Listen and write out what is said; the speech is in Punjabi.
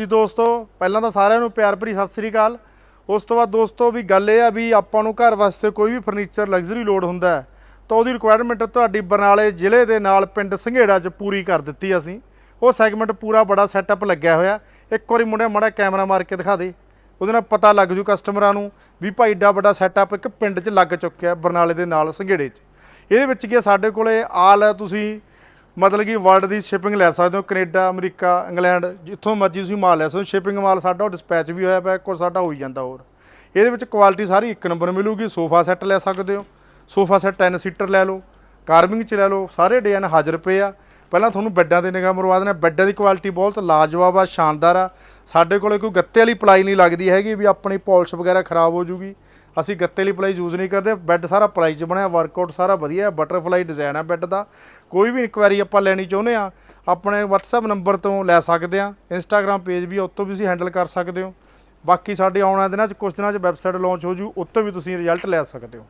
ਜੀ ਦੋਸਤੋ, ਪਹਿਲਾਂ ਤਾਂ ਸਾਰਿਆਂ ਨੂੰ ਪਿਆਰ ਭਰੀ ਸਤਿ ਸ੍ਰੀ ਅਕਾਲ। ਉਸ ਤੋਂ ਬਾਅਦ ਦੋਸਤੋ, ਵੀ ਗੱਲ ਇਹ ਆ ਵੀ ਆਪਾਂ ਨੂੰ ਘਰ ਵਾਸਤੇ ਕੋਈ ਵੀ ਫਰਨੀਚਰ ਲਗਜ਼ਰੀ ਲੋਡ ਹੁੰਦਾ ਹੈ, ਤਾਂ ਉਹਦੀ ਰਿਕੁਆਇਰਮੈਂਟ ਤੁਹਾਡੀ ਬਰਨਾਲੇ ਜ਼ਿਲ੍ਹੇ ਦੇ ਨਾਲ ਪਿੰਡ ਸੰਘੇੜਾ 'ਚ ਪੂਰੀ ਕਰ ਦਿੱਤੀ ਅਸੀਂ। ਉਹ ਸੈਗਮੈਂਟ ਪੂਰਾ ਬੜਾ ਸੈਟਅਪ ਲੱਗਿਆ ਹੋਇਆ। ਇੱਕ ਵਾਰੀ ਮੁੰਡਿਆ ਮਾੜਾ ਕੈਮਰਾ ਮਾਰ ਕੇ ਦਿਖਾ ਦੇ। ਉਹਦੇ ਨਾਲ ਪਤਾ ਲੱਗ ਜੂ ਕਸਟਮਰਾਂ ਨੂੰ ਵੀ ਭਾਈ ਏਡਾ ਵੱਡਾ ਸੈਟਅਪ ਇੱਕ ਪਿੰਡ 'ਚ ਲੱਗ ਚੁੱਕਿਆ ਬਰਨਾਲੇ ਦੇ ਨਾਲ ਸੰਘੇੜੇ 'ਚ। ਇਹਦੇ ਵਿੱਚ ਕੀ ਸਾਡੇ ਕੋਲੇ ਆਲ ਹੈ ਤੁਸੀਂ ਮਤਲਬ ਕਿ ਵਰਲਡ ਦੀ ਸ਼ਿਪਿੰਗ ਲੈ ਸਕਦੇ ਹੋ, ਕੈਨੇਡਾ, ਅਮਰੀਕਾ, ਇੰਗਲੈਂਡ, ਜਿੱਥੋਂ ਮਰਜ਼ੀ ਤੁਸੀਂ ਮਾਲ ਲੈ ਸਕਦੇ ਹੋ। ਸ਼ਿਪਿੰਗ ਮਾਲ ਸਾਡਾ ਡਿਸਪੈਚ ਵੀ ਹੋਇਆ ਪਿਆ ਕੋਈ ਸਾਡਾ ਹੋਈ ਜਾਂਦਾ ਹੋਰ। ਇਹਦੇ ਵਿੱਚ ਕੁਆਲਿਟੀ ਸਾਰੀ ਇੱਕ ਨੰਬਰ ਮਿਲੂਗੀ, ਸੋਫਾ ਸੈੱਟ ਲੈ ਸਕਦੇ ਹੋ। ਸੋਫਾ ਸੈੱਟ 10 ਸੀਟਰ ਲੈ ਲਓ ਕਾਰਵਿੰਗ ਚ ਲੈ ਲਓ, ਸਾਰੇ ਡਿਜ਼ਾਈਨ ਹਾਜ਼ਰ ਪਏ ਆ। ਪਹਿਲਾਂ ਤੁਹਾਨੂੰ ਬੈੱਡਾਂ ਤੇ ਨਿਗਾਹ ਮਰਵਾ ਦੇਣਾ, ਬੈੱਡਾਂ ਦੀ ਕੁਆਲਿਟੀ ਬਹੁਤ ਲਾਜਵਾਬ ਆ, ਸ਼ਾਨਦਾਰ ਆ। ਸਾਡੇ ਕੋਲੇ ਕੋਈ ਗੱਤੇ ਵਾਲੀ ਪਲਾਈ ਨਹੀਂ ਲੱਗਦੀ ਹੈਗੀ ਵੀ ਆਪਣੀ ਪੋਲਿਸ਼ ਵਗੈਰਾ ਖਰਾਬ ਹੋ ਜੂਗੀ। ਅਸੀਂ ਗੱਤੇ ਲਈ ਪਲਾਈ ਯੂਜ਼ ਨਹੀਂ ਕਰਦੇ ਬੈੱਡ ਸਾਰਾ ਪਲਾਈ 'ਚ ਬਣਿਆ ਵਰਕਆਊਟ ਸਾਰਾ ਵਧੀਆ ਹੈ ਬਟਰਫਲਾਈ ਡਿਜ਼ਾਈਨ ਹੈ ਬੈੱਡ ਦਾ। ਕੋਈ ਵੀ ਇਨਕੁਆਇਰੀ ਆਪਾਂ ਲੈਣੀ ਚਾਹੁੰਦੇ ਆ ਆਪਣੇ WhatsApp ਨੰਬਰ ਤੋਂ ਲੈ ਸਕਦੇ ਆ Instagram ਪੇਜ ਵੀ ਆ, ਉੱਤੋਂ ਵੀ ਤੁਸੀਂ ਹੈਂਡਲ ਕਰ ਸਕਦੇ ਹੋ। ਬਾਕੀ ਸਾਡੇ ਆਉਣ ਵਾਲੇ ਦਿਨਾਂ 'ਚ ਕੁਝ ਦਿਨਾਂ 'ਚ ਵੈਬਸਾਈਟ ਲਾਂਚ ਹੋ ਜੂ ਉੱਤੋਂ ਵੀ ਤੁਸੀਂ ਰਿਜ਼ਲਟ ਲੈ ਸਕਦੇ ਹੋ।